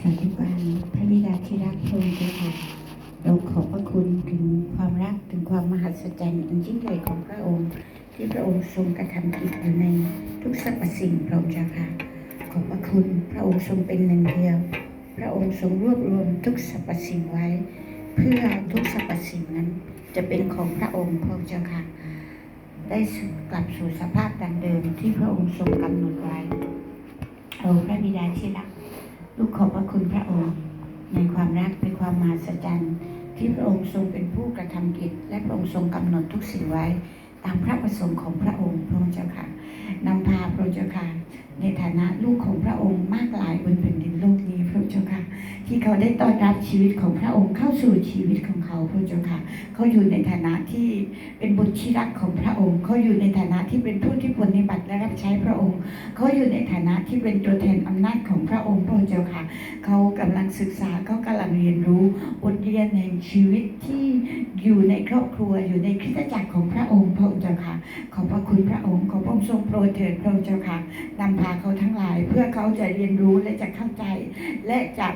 สาธุการพระบิดาที่รักพระองค์เจ้าค่ะเราขอบพระคุณถึงความรักถึงความมหัศจรรย์อันยิ่งใหญ่ของพระองค์ ที่พระองค์ทรงกระทำกิจอยู่ในทุกสรรพสิ่งพระองค์เจ้าค่ะ ขอบพระคุณพระองค์ทรงเป็นหนึ่งเดียว พระองค์ทรงรวบรวมทุกสรรพสิ่งไว้ เพื่อทุกสรรพสิ่งนั้น จะเป็นของพระองค์พระองค์เจ้าค่ะ ได้กลับสู่สภาพดังเดิมที่พระองค์ทรงกำหนดไว้โอ้พระบิดาที่รัก ลูกขอบพระคุณพระองค์ ในความรักเป็นความมหัศจรรย์ ที่พระองค์ทรงเป็นผู้กระทำกิจ และพระองค์ทรงกำหนดทุกสิ่งไว้ ตามพระประสงค์ของพระองค์พระองค์เจ้าค่ะนำพาพระเจ้าค่ะในฐานะลูกของพระองค์มากหลายบนแผ่นดินโลกนี้พระเจ้าค่ะที่เขาได้ต้อนรับชีวิตของพระองค์เข้าสู่ชีวิตของ พระองค์เจ้าค่ะเขาอยู่ในฐานะที่เป็นบุตรที่รักของพระองค์เขาอยู่ในฐานะที่เป็นผู้ที่ปฏิบัติและรับใช้พระองค์เขาอยู่ในฐานะที่เป็นตัวแทนอำนาจของพระองค์พระองค์เจ้าค่ะเขากำลังศึกษาเขากำลังเรียนรู้บทเรียนในชีวิตที่อยู่ในครอบครัวอยู่ในคริสตจักรของพระองค์พระองค์เจ้าค่ะขอบพระคุณพระองค์ขอพระองค์ทรงโปรดเถิดพระองค์เจ้าค่ะนำพาเขาทั้งหลายเพื่อเขาจะเรียนรู้และจะเข้าใจและจะ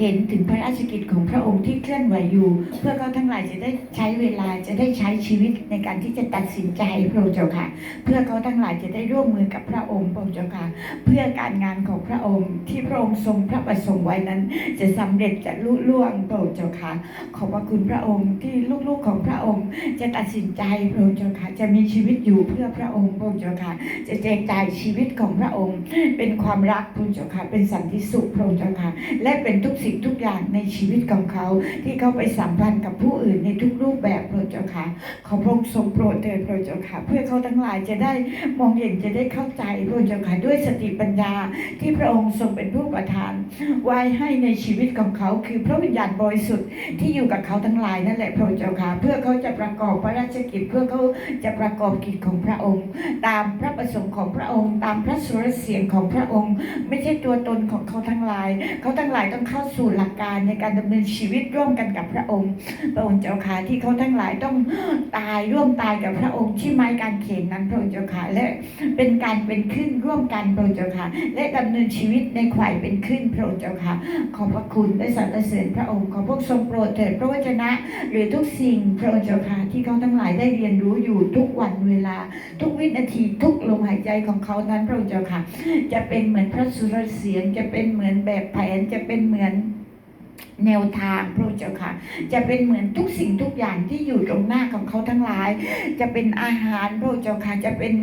เห็นถึงพระราชกิจของพระองค์ที่เคลื่อนไหวอยู่ เพื่อเขาทั้งหลายจะได้ใช้เวลาจะได้ใช้ชีวิตในการที่จะตัดสินใจพระองค์เจ้าค่ะ เพื่อเขาทั้งหลายจะได้ร่วมมือกับพระองค์พระองค์เจ้าค่ะ เพื่อการงานของพระองค์ที่พระองค์ทรงพระประสงค์ไว้นั้น จะสำเร็จจะลุล่วงพระองค์เจ้าค่ะ ขอบพระคุณพระองค์ที่ลูกๆของพระองค์ จะตัดสินใจพระองค์เจ้าค่ะ จะมีชีวิตอยู่เพื่อพระองค์พระองค์เจ้าค่ะ จะแจกจ่ายชีวิตของพระองค์ เป็นความรักพระองค์เจ้าค่ะ เป็นสันติสุขพระองค์เจ้าค่ะ และเป็นทุกสิ่งทุกอย่างในชีวิตของเขา ที่เขาไปสัมพันธ์กับผู้อื่นในทุกรูปแบบพระองค์เจ้าค่ะขอพระองค์ทรงโปรดเถิดพระองค์เจ้าค่ะเพื่อเขาทั้งหลายจะได้มองเห็นจะได้เข้าใจพระองค์เจ้าค่ะด้วยสติปัญญาที่พระองค์ทรงเป็นผู้ประทาน ไว้ให้ในชีวิตของเขา คือพระวิญญาณบริสุทธิ์ที่อยู่กับเขาทั้งหลายนั่นแหละพระองค์เจ้าค่ะเพื่อเขาจะประกอบพระราชกิจเพื่อเขาจะประกอบกิจของพระองค์ ตามพระประสงค์ของพระองค์ ตามพระสุรเสียงของพระองค์ ไม่ใช่ตัวตนของเขาทั้งหลาย เขาทั้งหลายต้องเข้าสู่หลักการในการดำเนินชีวิตร่วมกันกับพระองค์ พระองค์เจ้าค่ะที่เขาทั้งหลายต้องตายร่วมตายกับพระองค์ที่ไม้กางเขนนั้นพระองค์เจ้าค่ะและเป็นการเป็นขึ้นร่วมกันพระองค์เจ้าค่ะและดำเนินชีวิตในขวายเป็นขึ้นพระองค์เจ้าค่ะขอบพระคุณและสรรเสริญพระองค์ขอพระองค์ทรงโปรดเถิดพระวจนะ หรือทุกสิ่งพระองค์เจ้าค่ะที่เขาทั้งหลายได้เรียนรู้อยู่ทุกวันเวลา ทุกวินาทีทุกลมหายใจของเขานั้นพระองค์เจ้าค่ะ จะเป็นเหมือนพระสุรเสียงจะเป็นเหมือนแบบแผนจะเป็นเหมือนแนวทางพระเจ้าค่ะ จะเป็นเหมือนทุกสิ่งทุกอย่างที่อยู่ตรงหน้าของเขาทั้งหลาย จะเป็นอาหารพระเจ้าค่ะ จะเป็น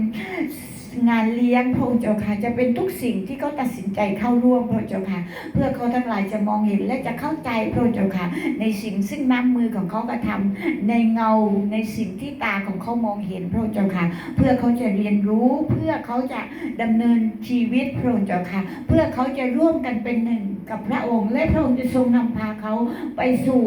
งานเลี้ยงพระองค์เจ้าค่ะจะเป็นทุกสิ่งที่เขาตัดสินใจเข้าร่วมพระเจ้าค่ะ เพื่อเขาทั้งหลายจะมองเห็นและจะเข้าใจพระเจ้าค่ะ ในสิ่งซึ่งน้ำมือของเขากระทำในเงาในสิ่งที่ตาของเขามองเห็นพระเจ้าค่ะ เพื่อเขาจะเรียนรู้ เพื่อเขาจะดำเนินชีวิตพระเจ้าค่ะ เพื่อเขาจะร่วมกันเป็นหนึ่งกับพระองค์ และพระองค์จะทรงนำพาเขาไปสู่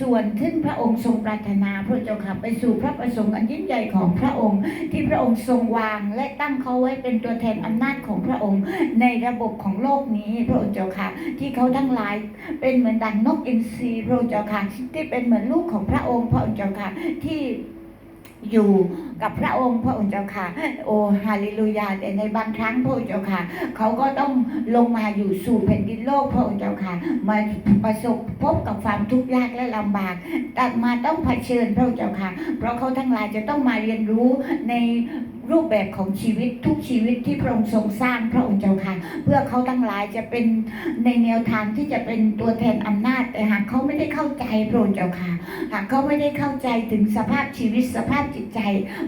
ส่วนที่พระองค์ทรงปรารถนาพระเจ้าค่ะไปสู่พระประสงค์อันยิ่งใหญ่ของพระองค์ ที่พระองค์ทรงวาง และตั้งเขาไว้เป็นตัวแทนอำนาจของพระองค์ ในระบบของโลกนี้พระองค์เจ้าค่ะ ที่เขาทั้งหลายเป็นเหมือนดังนกอินทรีพระองค์เจ้าค่ะที่เป็นเหมือนลูกของพระองค์พระองค์เจ้าค่ะที่ อยู่กับพระองค์พระองค์เจ้าค่ะ โอฮาเลลูยาแต่ในบางครั้งพระองค์เจ้าค่ะ เขาก็ต้องลงมาอยู่สู่แผ่นดินโลกพระองค์เจ้าค่ะ มาประสบพบกับความทุกข์ยากและลำบากแต่มาต้องเผชิญพระองค์เจ้าค่ะ เพราะเขาทั้งหลายจะต้องมาเรียนรู้ใน รูปแบบของชีวิตทุกชีวิตที่พระองค์ทรงสร้างพระองค์เจ้าค่ะ เพื่อเขาทั้งหลายจะเป็นในแนวทางที่จะเป็นตัวแทนอำนาจ แต่หากเขาไม่ได้เข้าใจพระองค์เจ้าค่ะ หากเขาไม่ได้เข้าใจถึงสภาพชีวิตสภาพจิตใจ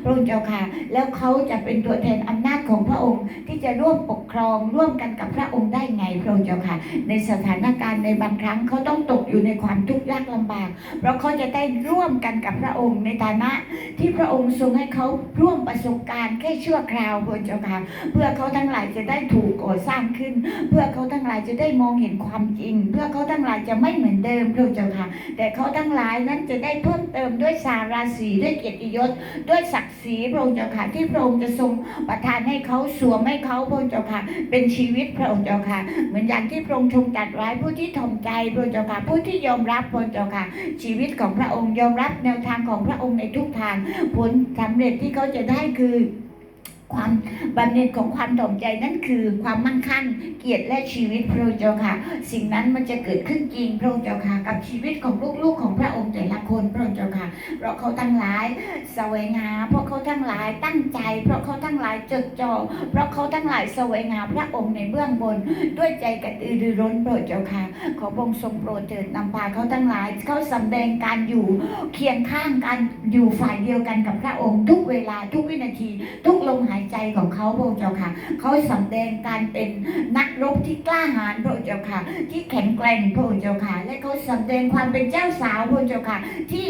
พระองค์เจ้าค่ะ แล้วเขาจะเป็นตัวแทนอำนาจของพระองค์ที่จะร่วมปกครองร่วมกันกับพระองค์ได้ไงพระองค์เจ้าค่ะ ในสถานการณ์ในบางครั้งเขาต้องตกอยู่ในความทุกข์ยากลำบาก เพราะเขาจะได้ร่วมกันกับพระองค์ในฐานะที่พระองค์ทรงให้เขาร่วมประสบการณ์แค่ชั่วคราวพระองเจ้าค่ะเพื่อเขาทั้งหลายจะได้ถูกก่อสร้างขึ้น เพื่อเขาทั้งหลายจะได้มองเห็นความจริง เพื่อเขาทั้งหลายจะไม่เหมือนเดิมพระองเจ้าค่ะ แต่เขาทั้งหลายนั้นจะได้เพิ่มเติมด้วยสาราศีด้วยเกียรติยศ ด้วยศักดิ์ศรีพระองค์เจ้าค่ะที่พระองค์จะทรงประทานให้เขาสวมให้เขาพระองเจ้าค่ะ เป็นชีวิตพระองค์เจ้าค่ะ เหมือนอย่างที่พระองค์ทรงจัดไว้ผู้ที่ถ่อมใจพระองเจ้าค่ะผู้ที่ยอมรับพระองเจ้าค่ะ ชีวิตของพระองค์ยอมรับแนวทางของพระองค์ในทุกทางผลสำเร็จที่เขาจะได้คือ ความบำเหน็จของความถ่อมใจนั่นคือความมั่งคั่งเกียรติและชีวิตพระองค์เจ้าค่ะ สิ่งนั้นมันจะเกิดขึ้นจริงพระองค์เจ้าค่ะ กับชีวิตของลูกๆของพระองค์แต่ละคนพระองค์เจ้าค่ะ เพราะเขาทั้งหลายแสวงหาเพราะเขาทั้งหลายตั้งใจ เพราะเขาทั้งหลายจดจ่อเพราะเขาทั้งหลายแสวงหาพระองค์ในเบื้องบน ด้วยใจกระตือรือร้นโปรดเจ้าค่ะ ขอพระองค์ทรงโปรดเถิดนำพาเขาทั้งหลายเขาสำแดงการอยู่เคียงข้างกันอยู่ฝ่ายเดียวกันกับพระองค์ ทุกเวลาทุกวินาที ทุกลมหายใจของเขาพระเจ้าค่ะ เขาสำแดงการเป็นนักรบที่กล้าหาญพระเจ้าค่ะ ที่แข็งแกร่งพระเจ้าค่ะ และเขาสำแดงความเป็นเจ้าสาวพระเจ้าค่ะ ที่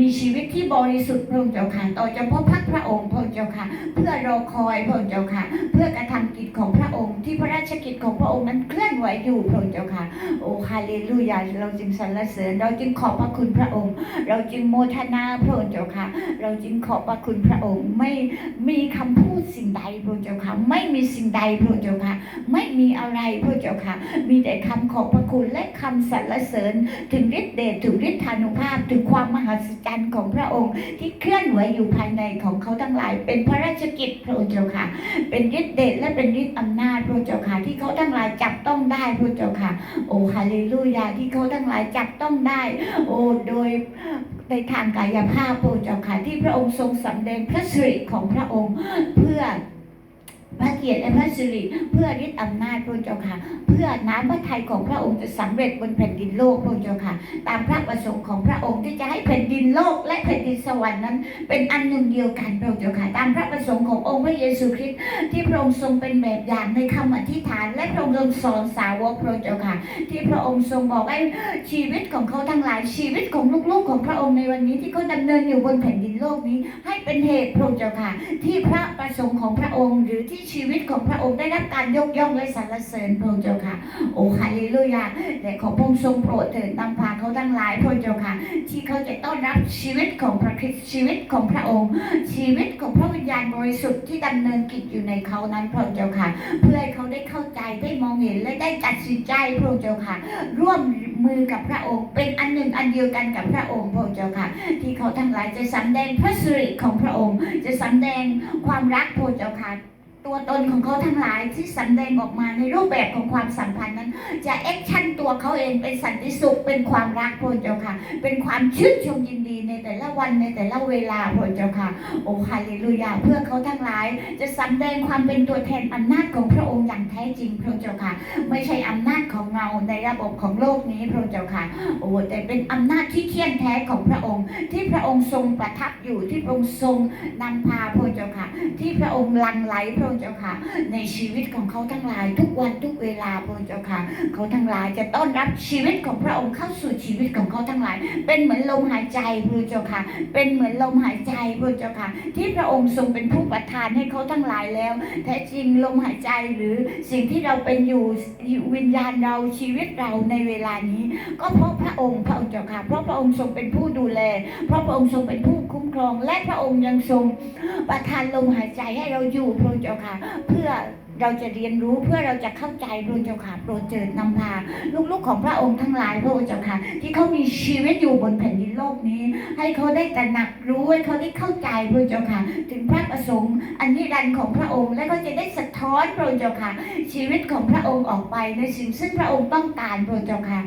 มีชีวิตที่บริสุทธิ์พระเจ้าค่ะ ต่อเฉพาะพักพระองค์พระเจ้าค่ะ เพื่อรอคอยพระเจ้าค่ะ เพื่อกระทำกิจของพระองค์ที่พระราชกิจของพระองค์นั้นเคลื่อนไหวอยู่พระเจ้าค่ะ โอ้ฮาเลลูยา เราจึงสรรเสริญ เราจึงขอบพระคุณพระองค์ เราจึงโมทนาพระเจ้าค่ะ เราจึงขอบพระคุณพระองค์ ไม่มีคำพูดสิ่งใดพระเจ้าค่ะ ไม่มีสิ่งใดพระเจ้าค่ะ ไม่มีอะไรพระเจ้าค่ะ มีแต่คำขอบพระคุณและคำสรรเสริญ ถึงฤทธิเดชถึงฤทธานุภาพถึงความมหัศจรรย์ของพระองค์ ที่เคลื่อนไหวอยู่ภายในของเขาทั้งหลาย เป็นพระราชกิจพระเจ้าค่ะ เป็นฤทธิเดชและเป็นฤทธิอำนาจพระเจ้าค่ะ ที่เขาทั้งหลายจับต้องได้พระเจ้าค่ะ โอ้ฮาเลลูยาที่เขาทั้งหลายจับต้องได้ โอ้โดย ในทางกายภาพโปรดเจ้าค่ะที่พระองค์ทรงสำแดงพระสิริของพระองค์เพื่อ พระเกียรติและพระสิริเพื่อฤทธิ์อำนาจพระเจ้าค่ะ เพื่อน้ำพระทัยของพระองค์จะสำเร็จบนแผ่นดินโลกพระเจ้าค่ะ ตามพระประสงค์ของพระองค์ที่จะให้แผ่นดินโลกและแผ่นดินสวรรค์นั้น เป็นอันหนึ่งเดียวกันพระเจ้าค่ะ ตามพระประสงค์ขององค์พระเยซูคริสต์ที่พระองค์ทรงเป็นแบบอย่างในคำอธิษฐาน และพระองค์ทรงสอนสาวกพระเจ้าค่ะ ที่พระองค์ทรงบอกให้ชีวิตของเขาทั้งหลายชีวิตของลูกๆของพระองค์ในวันนี้ที่เขาดำเนินอยู่บนแผ่นดินโลกนี้ ให้เป็นเหตุพระเจ้าค่ะ ที่พระประสงค์ของพระองค์หรือที่ชีวิตของพระองค์ได้รับการยกย่องและสรรเสริญพระองค์เจ้าค่ะ โอ้ฮาเลลูยาแต่ขอพระองค์ทรงโปรดเถิดนำพาเขาทั้งหลายพระองค์เจ้าค่ะ ที่เขาจะต้อนรับชีวิตของพระคริสต์ชีวิตของพระองค์ ชีวิตของพระวิญญาณบริสุทธิ์ที่ดำเนินกิจอยู่ในเขานั้นพระองค์เจ้าค่ะ เพื่อให้เขาได้เข้าใจได้มองเห็นและได้ตัดสินใจพระองค์เจ้าค่ะ ร่วมมือกับพระองค์ เป็นอันหนึ่งอันเดียวกันกับพระองค์พระองค์เจ้าค่ะ ที่เขาทั้งหลายจะสำแดงพระสิริของพระองค์ จะสำแดงความรักพระองค์เจ้าค่ะ ตัวตนของเขาทั้งหลายที่สำแดงออกมาในรูปแบบของความสัมพันธ์นั้น จะแอคชั่นตัวเขาเองเป็นสันติสุขเป็นความรักพระเจ้าค่ะ เป็นความชื่นชมยินดีในแต่ละวันในแต่ละเวลาพระเจ้าค่ะ โอ้ฮาเลลูยาเพื่อเขาทั้งหลาย จะสำแดงความเป็นตัวแทนอำนาจของพระองค์อย่างแท้จริงพระเจ้าค่ะ ไม่ใช่อำนาจของเราในระบบของโลกนี้พระเจ้าค่ะ โอ้แต่เป็นอำนาจที่เที่ยงแท้ของพระองค์ ที่พระองค์ทรงประทับอยู่ที่พระองค์ทรงนำพาพระเจ้าค่ะ ที่พระองค์ลังไหลพระองค์เจ้าค่ะ ในชีวิตของเขาทั้งหลายทุกวันทุกเวลาพระเจ้าค่ะ เขาทั้งหลายจะต้อนรับชีวิตของพระองค์เข้าสู่ชีวิตของเขาทั้งหลาย เป็นเหมือนลมหายใจพระเจ้าค่ะ เป็นเหมือนลมหายใจพระเจ้าค่ะ ที่พระองค์ทรงเป็นผู้ประทานให้เขาทั้งหลายแล้ว แท้จริงลมหายใจหรือสิ่งที่เราเป็นอยู่วิญญาณเราชีวิตเราในเวลานี้ ก็เพราะพระองค์พระองค์เจ้าค่ะ เพราะพระองค์ทรงเป็นผู้ดูแล เพราะพระองค์ทรงเป็นผู้คุ้มครอง และพระองค์ยังทรงประทานลมหายใจให้เราอยู่พระองค์เจ้าค่ะเพื่อเราจะเรียนรู้เพื่อเราจะเข้าใจพระองเจ้าค่ะโปรดเจิดนำพา ลูกๆของพระองค์ทั้งหลายพระองค์เจ้าค่ะที่เขามีชีวิตอยู่บนแผ่นดินโลกนี้ ให้เขาได้ตระหนักรู้ให้เขาได้เข้าใจพระเจ้าค่ะ ถึงพระประสงค์ อันนิรันดร์ของพระองค์และเขาจะได้สะท้อนพระเจ้าค่ะ ชีวิตของพระองค์ออกไปในสิ่งซึ่งพระองค์ต้องการพระเจ้าค่ะ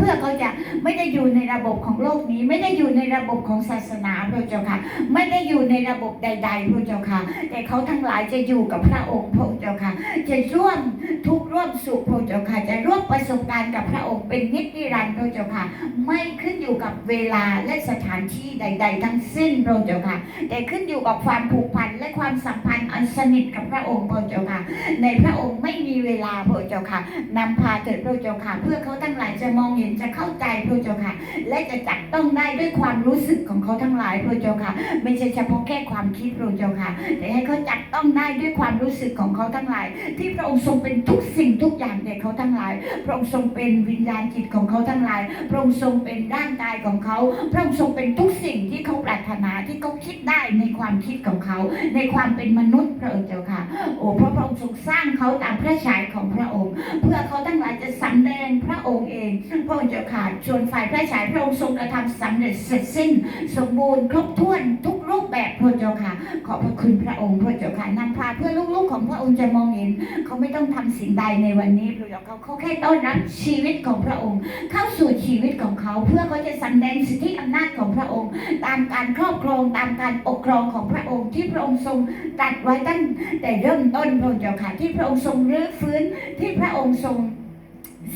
พื่อเขาจะไม่ได้อยู่ในระบบของโลกนี้ ไม่ได้อยู่ในระบบของศาสนาพระเจ้าค่ะ ไม่ได้อยู่ในระบบใด ๆพระเจ้าค่ะ แต่เขาทั้งหลายจะอยู่กับพระองค์พระเจ้าค่ะ จะร่วมทุกร่วมสุขพระเจ้าค่ะ จะร่วมประสบการณ์กับพระองค์เป็นนิจนิรันดร์พระเจ้าค่ะ ไม่ขึ้นอยู่กับเวลาและสถานที่ใด ๆ ทั้งสิ้นพระเจ้าค่ะ แต่ขึ้นอยู่กับความผูกพันและความสัมพันธ์อันสนิทกับพระองค์พระเจ้าค่ะ ในพระองค์ไม่มีเวลาพระเจ้าค่ะนำพาเถิดพระเจ้าค่ะ เพื่อเขาทั้งหลายจะมองเห็นจะเข้าใจพระเจ้าค่ะ และจะจับต้องได้ด้วยความรู้สึกของเขาทั้งหลายพระเจ้าค่ะ ไม่ใช่เฉพาะแค่ความคิดพระเจ้าค่ะ แต่ให้เขาจับต้องได้ด้วยความรู้สึกของเขาทั้งหลาย ที่พระองค์ทรงเป็นทุกสิ่งทุกอย่างแก่เขาทั้งหลาย พระองค์ทรงเป็นวิญญาณจิตของเขาทั้งหลาย พระองค์ทรงเป็นร่างกายของเขา พระองค์ทรงเป็นทุกสิ่งที่เขาปรารถนาที่เขาคิดได้ในความคิดของเขา ในความเป็นมนุษย์พระองค์เจ้าค่ะ โอ้เพราะพระองค์ทรงสร้างเขาตามพระฉายของพระองค์ เพื่อเขาทั้งหลายจะสำแดงพระองค์เองพระองค์เจ้าค่ะส่วนฝ่ายพระฉายพระองค์ทรงกระทำสำเร็จเสร็จสิ้น สมบูรณ์ครบถ้วนทุกรูปแบบพระเจ้าค่ะ ขอบพระคุณพระองค์พระเจ้าค่ะนำพาเพื่อลูกๆของพระองค์จะมองเห็น เขาไม่ต้องทำสิ่งใดในวันนี้พระเจ้าเขาเขาแค่ต้อนรับชีวิตของพระองค์ เข้าสู่ชีวิตของเขาเพื่อเขาจะสำแดงสิทธิอำนาจของพระองค์ ตามการครอบครองตามการปกครองของพระองค์ที่พระองค์ทรงตัดไว้ตั้งแต่เริ่มต้นพระเจ้าค่ะที่พระองค์ทรงรื้อฟื้นที่พระองค์ทรง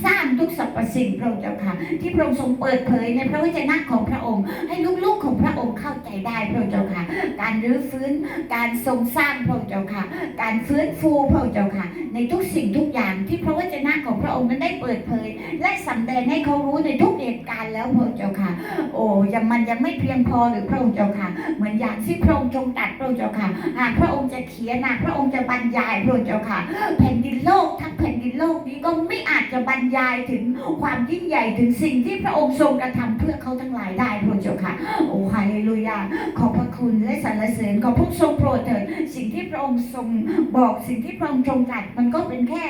สร้างทุกสรรพสิ่งพระองค์เจ้าค่ะ ที่พระองค์ทรงเปิดเผยในพระวจนะของพระองค์ ให้ลูกๆของพระองค์เข้าใจได้พระองค์เจ้าค่ะ การรื้อฟื้นการทรงสร้างพระองค์เจ้าค่ะ การฟื้นฟูพระองค์เจ้าค่ะ ในทุกสิ่งทุกอย่างที่พระวจนะของพระองค์นั้นได้เปิดเผย และสำแดงให้เขารู้ในทุกเหตุการณ์แล้วพระองค์เจ้าค่ะ โอ้ยังมันยังไม่เพียงพอหรือพระองค์เจ้าค่ะ เหมือนอย่างที่พระองค์ทรงตัดพระองค์เจ้าค่ะหากพระองค์จะเขียนหากพระองค์จะบรรยายพระองค์เจ้าค่ะ แผ่นดินโลกทั้งแผ่นดินโลกนี้ก็ไม่ จะบรรยายถึงความยิ่งใหญ่ถึงสิ่งที่พระองค์ทรงกระทำเพื่อเขาทั้งหลายได้พระเจ้าค่ะ โอ้ฮาเลลูยา ขอบพระคุณและสรรเสริญขอพระทรงโปรดเถิดสิ่งที่พระองค์ทรงบอกสิ่งที่พระองค์ทรงตรัสมันก็เป็นแค่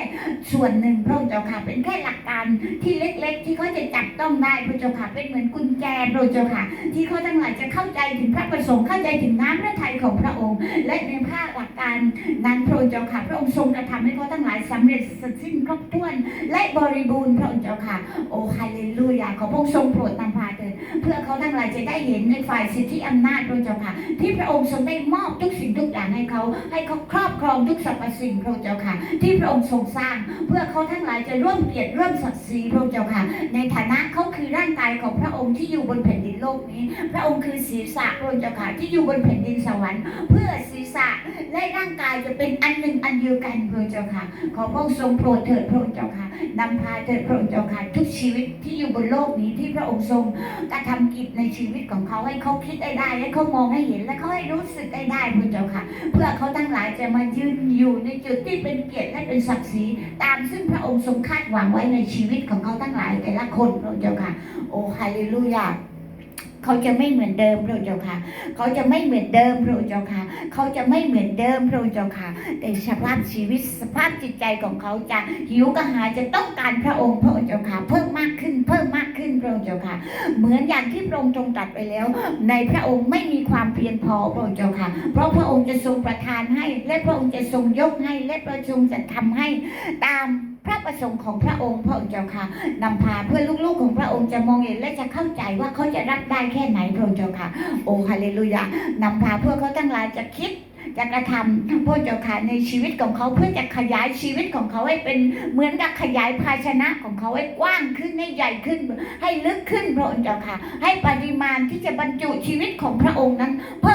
ส่วนหนึ่งพระเจ้าค่ะ เป็นแค่หลักการที่เล็ก ๆ ที่เขาจะจับต้องได้พระเจ้าค่ะ เป็นเหมือนกุญแจพระเจ้าค่ะ ที่เขาทั้งหลายจะเข้าใจถึงพระประสงค์เข้าใจถึงน้ำพระทัยของพระองค์ และในภาคหลักการนั้นพระองค์เจ้าค่ะ พระองค์ทรงกระทำให้เขาทั้งหลายสำเร็จเสร็จสิ้นครบถ้วนและบริบูรณ์พระองค์เจ้าค่ะ โอ้ฮาเลลูยาขอพระองค์ทรงโปรดนำพาเถิดเพื่อเขาทั้งหลายจะได้เห็นในฝ่ายสิทธิอำนาจพระองค์เจ้าค่ะ ที่พระองค์ทรงได้มอบทุกสิ่งทุกอย่างให้เขา ให้เขาครอบครองทุกสรรพสิ่งพระองค์เจ้าค่ะ ที่พระองค์ทรงสร้าง เพื่อเขาทั้งหลายจะร่วมเกียรติร่วมศักดิ์ศรีพระองค์เจ้าค่ะ ในฐานะเขาคือร่างกายของพระองค์ที่อยู่บนแผ่นดินโลกนี้ พระองค์คือศีรษะพระองค์เจ้าค่ะที่อยู่บนแผ่นดินสวรรค์เพื่อศีรษะและร่างกายจะเป็นอันหนึ่งอันเดียวกันพระองค์เจ้าค่ะ ขอพระองค์ทรงโปรดเถิดพระองค์เจ้าค่ะ นำพาเถิดพระองค์เจ้าค่ะทุกชีวิตที่อยู่บนโลกนี้ที่พระองค์ทรงกระทำกิจในชีวิตของเขาให้เขาคิดได้ได้ให้เขามองให้เห็นและเขาให้รู้สึกได้ได้พระเจ้าค่ะ เพื่อเขาทั้งหลายจะมายืนอยู่ในจุดที่เป็นเกียรติและเป็นศักดิ์ศรีตามซึ่งพระองค์ทรงคาดหวังไว้ในชีวิตของเขาทั้งหลายแต่ละคนพระเจ้าค่ะ โอ้ฮาเลลูยา เขาจะไม่เหมือนเดิมพระองค์เจ้าค่ะเขาจะไม่เหมือนเดิมพระองค์เจ้าค่ะเขาจะไม่เหมือนเดิมพระองค์เจ้าค่ะ แต่สภาพชีวิตสภาพจิตใจของเขาจะหิวกระหายจะต้องการพระองค์พระองค์เจ้าค่ะ เพิ่มมากขึ้นเพิ่มมากขึ้นพระองค์เจ้าค่ะ เหมือนอย่างที่พระองค์ทรงตรัสไปแล้ว ในพระองค์ไม่มีความเพียงพอพระองค์เจ้าค่ะ เพราะพระองค์จะทรงประทานให้ และพระองค์จะทรงยกให้และพระองค์จะทำให้ตาม พระประสงค์ของพระองค์พระองค์เจ้าค่ะนำพาเพื่อลูกๆของพระองค์จะมองเห็นและจะเข้าใจว่าเขาจะรับได้แค่ไหนพระองค์เจ้าค่ะ โอ้ฮาเลลูยานำพาเพื่อเขาทั้งหลายจะคิดจะกระทำพระเจ้าค่ะในชีวิตของเขาเพื่อจะขยายชีวิตของเขาให้เป็นเหมือนกับขยายภาชนะของเขาให้กว้างขึ้นให้ใหญ่ขึ้น ให้ลึกขึ้นพระองค์เจ้าค่ะ ให้ปริมาณที่จะบรรจุชีวิตของพระองค์นั้น เพิ่ม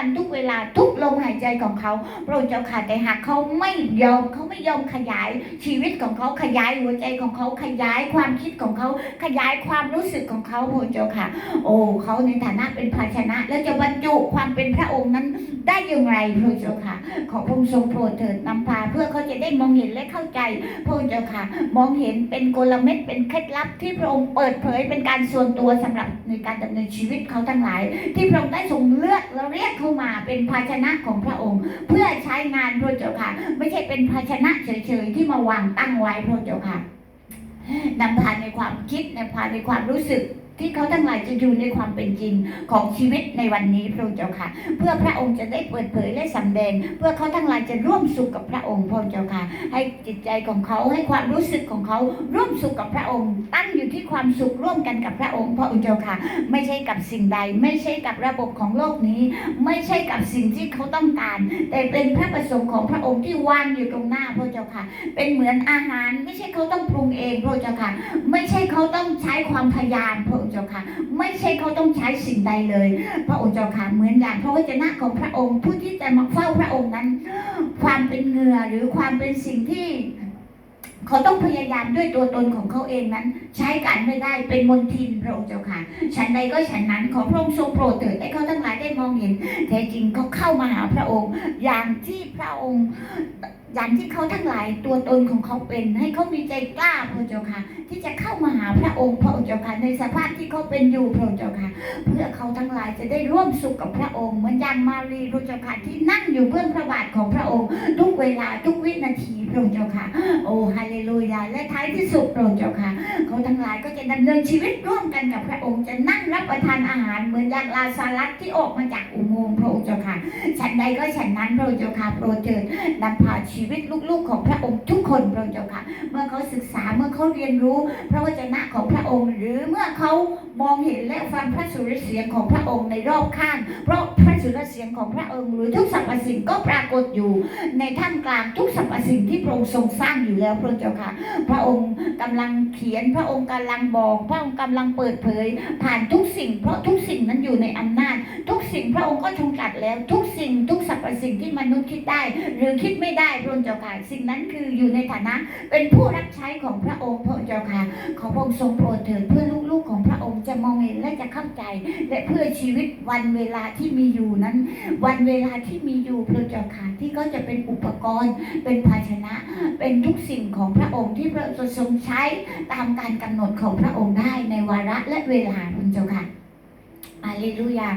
วันทุกเวลาทุกลมหายใจของเขาพระองค์เจ้าค่ะแต่หากเขาไม่ยอมเขาไม่ยอมขยายชีวิตของเขาขยายหัวใจของเขาขยายความคิดของเขาขยายความรู้สึกของเขาพระองค์เจ้าค่ะ โอ้เขาในฐานะเป็นภาชนะ แล้วจะบรรจุความเป็นพระองค์นั้นได้อย่างไรพระองค์เจ้าค่ะ ขอพระองค์ทรงโปรดเถิดนำพาเพื่อเขาจะได้มองเห็นและเข้าใจพระองค์เจ้าค่ะ มองเห็นเป็นกลเม็ดเป็นเคล็ดลับที่พระองค์เปิดเผยเป็นการส่วนตัวสำหรับในการดำเนินชีวิตเขาทั้งหลาย ที่พระองค์ได้ทรงเลือกและเรียกเขามาเป็นภาชนะของพระองค์ เพื่อใช้งานพระเจ้าค่ะ ไม่ใช่เป็นภาชนะเฉยๆที่มาวางตั้งไว้พระเจ้าค่ะนำพาในความคิดนำพาในความรู้สึก ที่เขาทั้งหลายจะอยู่ในความเป็นจริงของชีวิตในวันนี้พระเจ้าค่ะ เพื่อพระองค์จะได้เปิดเผยและสำแดง เพื่อเขาทั้งหลายจะร่วมสุขกับพระองค์พระเจ้าค่ะ ให้จิตใจของเขาให้ความรู้สึกของเขาร่วมสุขกับพระองค์ ตั้งอยู่ที่ความสุขร่วมกันกับพระองค์พระองค์เจ้าค่ะ ไม่ใช่กับสิ่งใด ไม่ใช่กับระบบของโลกนี้ ไม่ใช่กับสิ่งที่เขาต้องการ แต่เป็นพระประสงค์ของพระองค์ที่วางอยู่ตรงหน้าพระเจ้าค่ะ เป็นเหมือนอาหาร ไม่ใช่เขาต้องปรุงเองพระเจ้าค่ะ ไม่ใช่เขาต้องใช้ความพยายามพระเจ้าค่ะไม่ใช่เขาต้องใช้สิ่งใดเลย พระองค์เจ้าค่ะเหมือนอย่างพระวจนะของพระองค์ ผู้ที่จะมาเฝ้าพระองค์นั้น ความเป็นเหงื่อหรือความเป็นสิ่งที่เขาต้องพยายามด้วยตัวตนของเขาเองนั้น ใช้การไม่ได้เป็นมนทินพระองค์เจ้าค่ะฉันใดก็ฉันนั้นขอพระองค์ทรงโปรดเถิดให้เขาทั้งหลายได้มองเห็นแท้จริงเขาเข้ามาหาพระองค์ อย่างที่พระองค์ อย่างที่เขาทั้งหลายตัวตนของเขาเป็น ให้เขามีใจกล้าพระเจ้าค่ะ ที่จะเข้ามาหาพระองค์พระองค์เจ้าค่ะในสภาพที่เขาเป็นอยู่พระองค์เจ้าค่ะ เพื่อเขาทั้งหลายจะได้ร่วมสุขกับพระองค์เหมือนอย่างมารีพระเจ้าค่ะที่นั่งอยู่เบื้องพระบาทของพระองค์ ทุกเวลาทุกวินาทีพระองค์เจ้าค่ะ โอ้ฮาเลลูยาและท้ายที่สุดพระองค์เจ้าค่ะเขาทั้งหลายก็จะดำเนินชีวิตร่วมกันกับพระองค์จะนั่งรับประทานอาหารเหมือนอย่างลาซารัสที่ออกมาจากอุโมงค์พระองค์เจ้าค่ะฉันใดก็ฉันนั้นพระองค์เจ้าค่ะโปรดเถิดนำพาชีีวิตลูกๆของพระองค์ทุกคนพระองค์เจ้าค่ะ เมื่อเขาศึกษาเมื่อเขาเรียนรู้ พระวจนะของพระองค์ หรือเมื่อเขามองเห็นและฟังพระสุรเสียงของพระองค์ในรอบข้าง เพราะ สุรเสียงของพระองค์หรือทุกสรรพสิ่งก็ปรากฏอยู่ในท่ามกลางทุกสรรพสิ่งที่พระองค์ทรงสร้างอยู่แล้วพระเจ้าค่ะ พระองค์กำลังเขียนพระองค์กำลังบอก พระองค์กำลังเปิดเผย ผ่านทุกสิ่ง เพราะทุกสิ่งนั้นอยู่ในอำนาจ ทุกสิ่งพระองค์ก็ทรงตรัดแล้ว ทุกสิ่งทุกสรรพสิ่งที่มนุษย์คิดได้ หรือคิดไม่ได้พระเจ้าค่ะสิ่งนั้นคืออยู่ในฐานะเป็นผู้รับใช้ของพระองค์พระเจ้าค่ะขอพระองค์ทรงโปรดเถิดเพื่อลูกๆของพระองค์จะมองเห็นและจะเข้าใจ และเพื่อชีวิตวันเวลาที่มีอยู่นั้น วันเวลาที่มีอยู่พระอเจ้าค่ะที่ก็จะเป็นอุปกรณ์ เป็นภาชนะ เป็นทุกสิ่งของพระองค์ที่พระองค์ทรงใช้ตามการกำหนดของพระองค์ได้ในวาระและเวลาพระอเจ้าค่ะ ฮาเลลูยา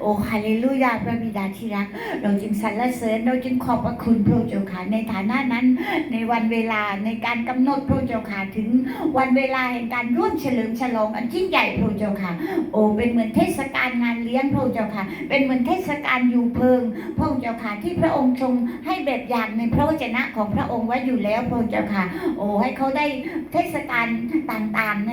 โอ้ฮาเลลูยาพระบิดาที่รัก เราจึงสรรเสริญเราจึงขอบพระคุณพระเจ้าค่ะในฐานะนั้น ในวันเวลาในการกำหนดพระเจ้าค่ะถึงวันเวลาแห่งการร่วมเฉลิมฉลองอันยิ่งใหญ่พระเจ้าค่ะ โอ้เป็นเหมือนเทศกาลงานเลี้ยงพระเจ้าค่ะ เป็นเหมือนเทศกาลอยู่เพิงพระเจ้าค่ะที่พระองค์ทรงให้แบบอย่างในพระวจนะของพระองค์ไว้อยู่แล้วพระเจ้าค่ะ โอ้ให้เขาได้เทศกาลต่างๆใน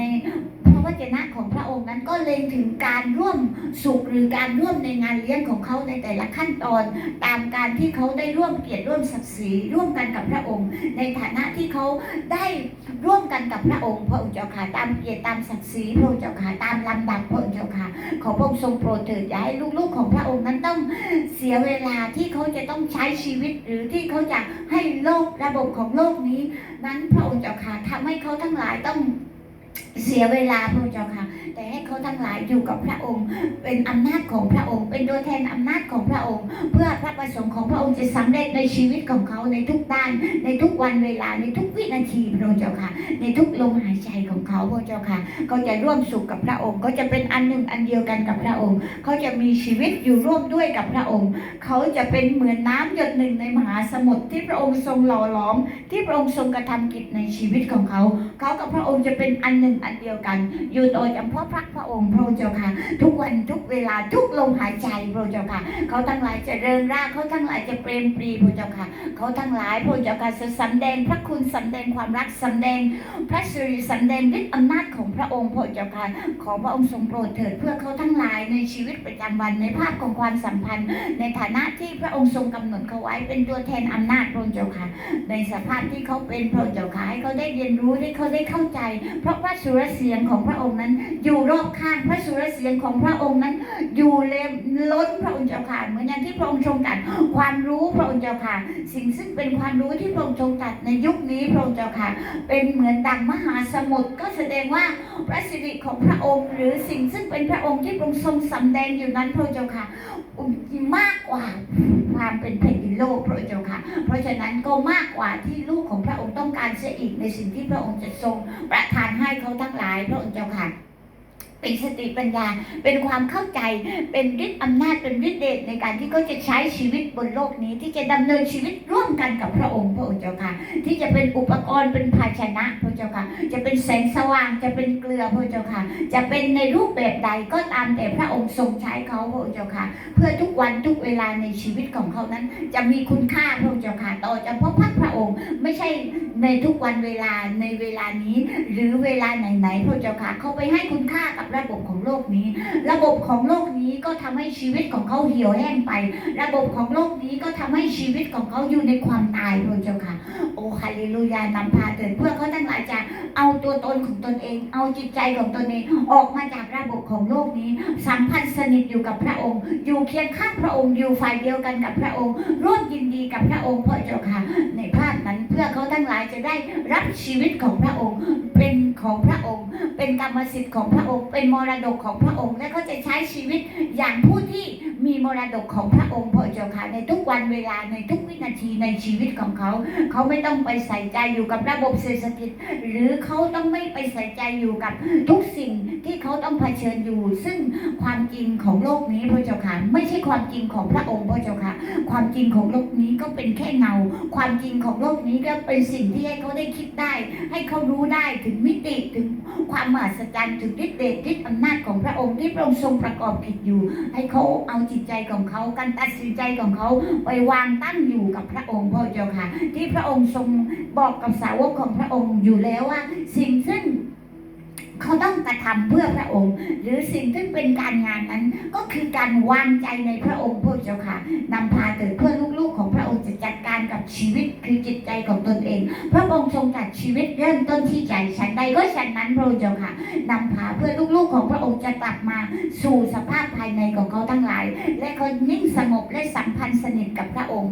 ระวจนะของพระองค์นั้นก็เล็งถึงการร่วมสุขหรือการร่วมในงานเลี้ยงของเขาในแต่ละขั้นตอน ตามการที่เขาได้ร่วมเกียรติร่วมศักดิ์ศรีร่วมกันกับพระองค์ ในฐานะที่เขาได้ร่วมกันกับพระองค์พระองค์เจ้าค่ะตามเกียรติตามศักดิ์ศรีพระองค์เจ้าค่ะตามลำดับพระองค์เจ้าค่ะขอพระองค์ทรงโปรดเถิดอย่าให้ลูกๆของพระองค์นั้นต้องเสียเวลาที่เขาจะต้องใช้ชีวิต หรือที่เขาจะให้โลกระบบของโลกนี้ นั้นพระองค์เจ้าค่ะทำให้เขาทั้งหลายต้อง เสียเวลาพระเจ้าค่ะ แต่ให้เขาทั้งหลายอยู่กับพระองค์ เป็นอำนาจของพระองค์ เป็นตัวแทนอำนาจของพระองค์ เพื่อพระประสงค์ของพระองค์จะสำเร็จในชีวิตของเขาในทุกด้าน ในทุกวันเวลาในทุกวินาทีพระเจ้าค่ะ ในทุกลมหายใจของเขาพระเจ้าค่ะเขาจะร่วมสุขกับพระองค์ก็จะเป็นอันหนึ่งอันเดียวกันกับพระองค์เขาจะมีชีวิตอยู่ร่วมด้วยกับพระองค์ เขาจะเป็นเหมือนน้ำหยดหนึ่งในมหาสมุทรที่พระองค์ทรงหล่อหลอม ที่พระองค์ทรงกระทำกิจในชีวิตของเขา เขากับพระองค์จะเป็นอันหนึ่งอันเดียวกัน อยู่โดยเฉพาะพระพระองค์พระเจ้าค่ะ ทุกวันทุกเวลาทุกลมหายใจพระเจ้าค่ะเขาทั้งหลายจะเริงร่าเขาทั้งหลายจะเปรมปรีพระเจ้าค่ะเขาทั้งหลายพระเจ้าค่ะจะสำแดงพระคุณสำแดงความรักสำแดง พระสิริสำแดงฤทธิ์อำนาจของพระองค์พระเจ้าค่ะขอพระองค์ทรงโปรดเถิดเพื่อเขาทั้งหลายในชีวิตประจำวันในภาพของความสัมพันธ์ ในฐานะที่พระองค์ทรงกำหนดเขาไว้เป็นตัวแทนอำนาจพระเจ้าค่ะ ในสภาพที่เขาเป็นพระเจ้าค่ะให้เขาได้เรียนรู้ให้เขาได้เข้าใจ เพราะพระสุรเสียงของพระองค์นั้นอยู่รอบข้างพระสุรเสียงของพระองค์นั้น อยู่เลมล้นพระองค์เจ้าค่ะเหมือนอย่างที่พระองค์ทรงตัดความรู้พระองค์เจ้าค่ะสิ่งซึ่งเป็นความรู้ที่พระองค์ทรงตัดในยุคนี้พระองค์เจ้าค่ะ เป็นเหมือนดังมหาสมุทรก็แสดงว่าพระสิริของพระองค์ หรือสิ่งซึ่งเป็นพระองค์ที่พระองค์ทรงสำแดงอยู่นั้นพระองค์เจ้าค่ะมากกว่าความเป็นแผ่นดินโลกพระองค์เจ้าค่ะ เพราะฉะนั้นก็มากกว่าที่ลูกของพระองค์ต้องการเสียอีกในสิ่งที่พระองค์จะทรงประทานให้เขาทั้งหลายพระองค์เจ้าค่ะ เป็นสติปัญญา เป็นความเข้าใจ เป็นฤทธิ์อำนาจ เป็นฤทธิ์เดชในการที่เขาจะใช้ชีวิตบนโลกนี้ ที่จะดำเนินชีวิตร่วมกันกับพระองค์พระองค์เจ้าค่ะ ที่จะเป็นอุปกรณ์เป็นภาชนะพระเจ้าค่ะ จะเป็นแสงสว่าง จะเป็นเกลือพระเจ้าค่ะ จะเป็นในรูปแบบใดก็ตามแต่พระองค์ทรงใช้เขาพระเจ้าค่ะ เพื่อทุกวันทุกเวลาในชีวิตของเขานั้น จะมีคุณค่าพระเจ้าค่ะ ต่อเฉพาะพระพระองค์ไม่ใช่ในทุกวันเวลาในเวลานี้ หรือเวลาไหนๆพระเจ้าค่ะ เขาไปให้คุณค่ากับระบบของโลกนี้ ระบบของโลกนี้ก็ทำให้ชีวิตของเขาเหี่ยวแห้งไป ระบบของโลกนี้ก็ทำให้ชีวิตของเขาอยู่ในความตายพระเจ้าค่ะ โอ้ฮาเลลูยานำพาเถิดเพื่อเขาทั้งหลายจะเอาตัวตนของตนเอง เอาจิตใจของตนเองออกมาจากระบบของโลกนี้ สัมพันธ์สนิทอยู่กับพระองค์ อยู่เคียงข้างพระองค์อยู่ฝ่ายเดียวกันกับพระองค์ ร่วมยินดีกับพระองค์พระเจ้าค่ะ ในภาพนั้นเพื่อเขาทั้งหลายจะได้รับชีวิตของพระองค์เป็นของพระองค์ เป็นกรรมสิทธิ์ของพระองค์ เป็นมรดกของพระองค์ และเขาจะใช้ชีวิตอย่างผู้ที่มีมรดกของพระองค์พระเจ้าค่ะในทุกวันเวลาในทุกวินาทีในชีวิตของเขา เขาไม่ต้องไปใส่ใจอยู่กับระบบเศรษฐกิจ หรือเขาต้องไม่ไปใส่ใจอยู่กับทุกสิ่งที่เขาต้องเผชิญอยู่ ซึ่งความจริงของโลกนี้พระเจ้าค่ะไม่ใช่ความจริงของพระองค์พระเจ้าค่ะความจริงของโลกนี้ก็เป็นแค่เงา ความจริงของโลกนี้ก็เป็นสิ่งที่ให้เขาได้คิดได้ ให้เขารู้ได้ถึงมิติถึงความมหัศจรรย์ถึงฤทธิ์เดชฤทธิ์อำนาจของพระองค์ที่พระองค์ทรงประกอบกิจอยู่ ให้เขาเอาจิตใจของเขาการตัดสินใจของเขาไปวางตั้งอยู่กับพระองค์พ่อเจ้าค่ะ ที่พระองค์ทรงบอกกับสาวกของพระองค์อยู่แล้วว่า สิ่งซึ่ง เขาต้องกระทำเพื่อพระองค์ หรือสิ่งที่เป็นการงานนั้น ก็คือการวางใจในพระองค์พระเจ้าค่ะนำพาเถิดเพื่อลูกๆของพระองค์จะจัดการกับชีวิตคือจิตใจของตนเอง พระองค์ทรงจัดชีวิตเริ่มต้นที่ใจฉันใดก็ฉันนั้นพระเจ้าค่ะนำพาเพื่อลูกๆของพระองค์จะกลับมาสู่สภาพภายในของเขาทั้งหลาย และเขานิ่งสงบและสัมพันธ์สนิทกับพระองค์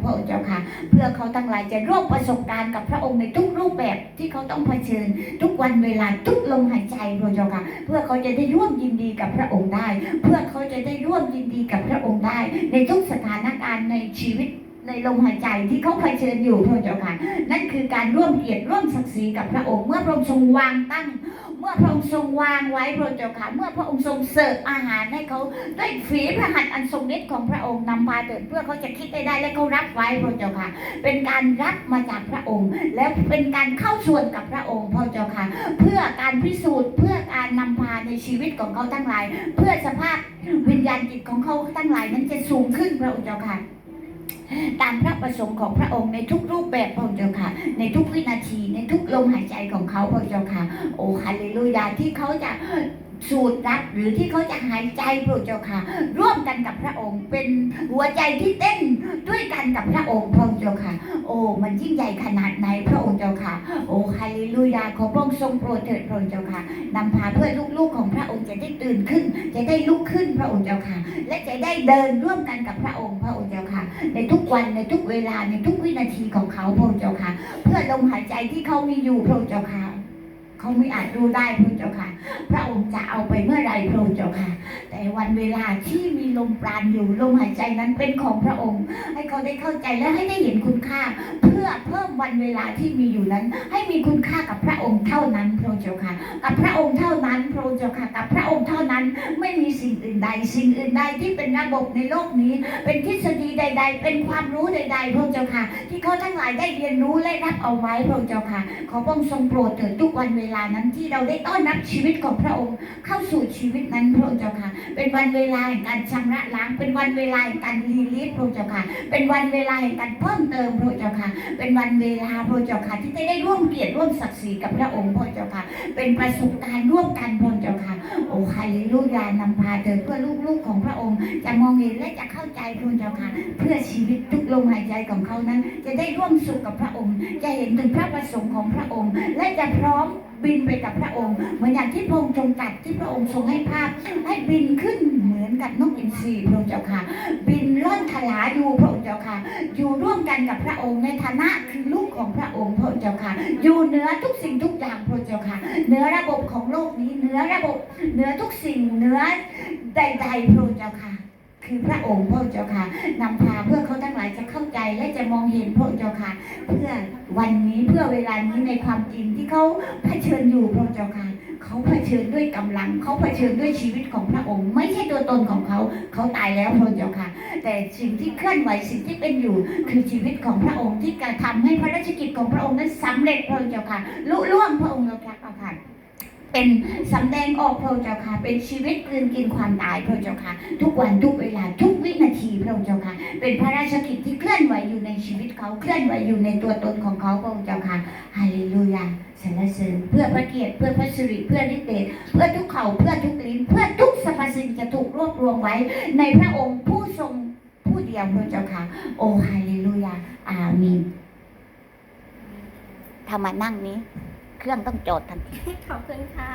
ทั้งหลายจะร่วมประสบการณ์กับพระองค์ในทุกรูปแบบที่เขาต้องเผชิญ ทุกวันเวลาทุกลมหายใจพระเจ้าค่ะ เพื่อเขาจะได้ร่วมยินดีกับพระองค์ได้ เพื่อเขาจะได้ร่วมยินดีกับพระองค์ได้ ในทุกสถานการณ์ในชีวิตในลมหายใจที่เขาเผชิญอยู่พระเจ้าค่ะนั่นคือการร่วมเกียรติร่วมศักดิ์ศรีกับพระองค์เมื่อพระองค์ทรงวางตั้ง เมื่อพระองค์ทรงวางไว้พระเจ้าค่ะเมื่อพระองค์ทรงเสิร์ฟอาหารให้เขาด้วยฝีพระหัตถ์อันทรงฤทธิ์ของพระองค์นำพาเถิดเพื่อเขาจะคิดได้ได้และเขารับไว้พระเจ้าค่ะ เป็นการรับมาจากพระองค์ และเป็นการเข้าส่วนกับพระองค์พระเจ้าค่ะ เพื่อการพิสูจน์เพื่อการนำพาในชีวิตของเขาทั้งหลาย เพื่อสภาพวิญญาณจิตของเขาทั้งหลายนั้นจะสูงขึ้นพระองค์เจ้าค่ะตามพระประสงค์ของพระองค์ในทุกรูปแบบพระองค์เจ้าค่ะ ในทุกวินาทีในทุก ลมหายใจของเขาพระเจ้าค่ะ โอ้ฮาเลลูยาที่เขาจะสูดรับหรือที่เขาจะหายใจพระเจ้าค่ะ ร่วมกันกับพระองค์เป็นหัวใจที่เต้นด้วยกันกับพระองค์พระเจ้าค่ะ โอ้มันยิ่งใหญ่ขนาดไหนพระองค์เจ้าค่ะ โอ้ฮาเลลูยาขอพระองค์ทรงโปรดเถิดพระองค์เจ้าค่ะนำพาเพื่อลูกๆของพระองค์จะได้ตื่นขึ้น จะได้ลุกขึ้นพระองค์เจ้าค่ะ และจะได้เดินร่วมกันกับพระองค์พระองค์เจ้าค่ะ ในทุกวันในทุกเวลาในทุกวินาทีของเขาพระเจ้าค่ะ เพื่อลมหายใจที่เขามีอยู่พระเจ้าค่ะเขาไม่อาจรู้ได้พระเจ้าค่ะ พระองค์จะเอาไปเมื่อไรพระเจ้าค่ะ แต่วันเวลาที่มีลมปราณอยู่ลมหายใจนั้นเป็นของพระองค์ ให้เขาได้เข้าใจและให้ได้เห็นคุณค่า พื่อเพิ่มวันเวลาที่มีอยู่นั้น ให้มีคุณค่ากับพระองค์เท่านั้นพระเจ้าค่ะ กับพระองค์เท่านั้นพระเจ้าค่ะ กับพระองค์เท่านั้นไม่มีสิ่งอื่นใด สิ่งอื่นใดที่เป็นระบบในโลกนี้ เป็นทฤษฎีใด ๆ เป็นความรู้ใด ๆ พระเจ้าค่ะ ที่เขาทั้งหลายได้เรียนรู้และรับเอาไว้พระเจ้าค่ะ ขอพระองค์ทรงโปรดเถิดทุกวันเวลานั้นที่เราได้ต้อนรับชีวิตของพระองค์เข้าสู่ชีวิตนั้นพระเจ้าค่ะ เป็นวันเวลาแห่งการชำระล้าง เป็นวันเวลาแห่งการรีลีฟพระเจ้าค่ะ เป็นวันเวลาแห่งการเพิ่มเติมพระเจ้าค่ะเป็นวันเวลาพระเจ้าค่ะที่จะได้ร่วมเกียรติร่วมศักดิ์ศรีกับพระองค์พระเจ้าค่ะ เป็นประสบการณ์ร่วมกันพระเจ้าค่ะ โอ้ฮาเลลูยานำพาเดินเพื่อลูกๆของพระองค์ จะมองเห็นและจะเข้าใจพระเจ้าค่ะ เพื่อชีวิตทุกลมหายใจของเขานั้น จะได้ร่วมสุขกับพระองค์ จะเห็นถึงพระประสงค์ของพระองค์ และจะพร้อม บินไปกับพระองค์ เหมือนอย่างที่พระองค์ทรงตัดที่พระองค์ทรงให้ภาพ ให้บินขึ้นเหมือนกับนกอินทรีพระองค์เจ้าค่ะ บินล่อนขลาอยู่พระองค์เจ้าค่ะ อยู่ร่วมกันกับพระองค์ในฐานะคือลูกของพระองค์พระองค์เจ้าค่ะ อยู่เหนือทุกสิ่งทุกอย่างพระองค์เจ้าค่ะเหนือระบบของโลกนี้เหนือระบบเหนือทุกสิ่งเหนือใดๆพระองค์เจ้าค่ะ คือพระองค์พระเจ้าค่ะนำพาเพื่อเขาทั้งหลายจะเข้าใจและจะมองเห็นพระเจ้าค่ะ เพื่อวันนี้เพื่อเวลานี้ในความจริงที่เขาเผชิญอยู่พระเจ้าค่ะเขาเผชิญด้วยกำลังเขาเผชิญด้วยชีวิตของพระองค์ ไม่ใช่ตัวตนของเขาเขาตายแล้วพระเจ้าค่ะ แต่สิ่งที่เคลื่อนไหวสิ่งที่เป็นอยู่ คือชีวิตของพระองค์ที่การะทำให้พระราชกิจของพระองค์นั้นสำเร็จพระเจ้าค่ะลุล่วงพระองค์เจ้าค่ะ เป็นสำแดงออกพระเจ้าค่ะ เป็นชีวิตกลืนกินความตายพระเจ้าค่ะ ทุกวันทุกเวลาทุกวินาทีพระเจ้าค่ะ เป็นพระราชกิจที่เคลื่อนไหวอยู่ในชีวิตเขาเคลื่อนไหวอยู่ในตัวตนของเขาพระเจ้าค่ะฮาเลลูยาสรรเสริญเพื่อพระเกียรติเพื่อพระสิริเพื่อฤทธิ์เดชเพื่อทุกเขาเพื่อทุกลิ้นเพื่อทุกสรรพสิ่งจะถูกรวบรวมไว้ ในพระองค์ผู้ทรงผู้เดียวพระเจ้าค่ะ โอฮาเลลูยาอาเมนถ้ามานั่งนี้ เครื่องต้องจอดทันที ขอบคุณค่ะ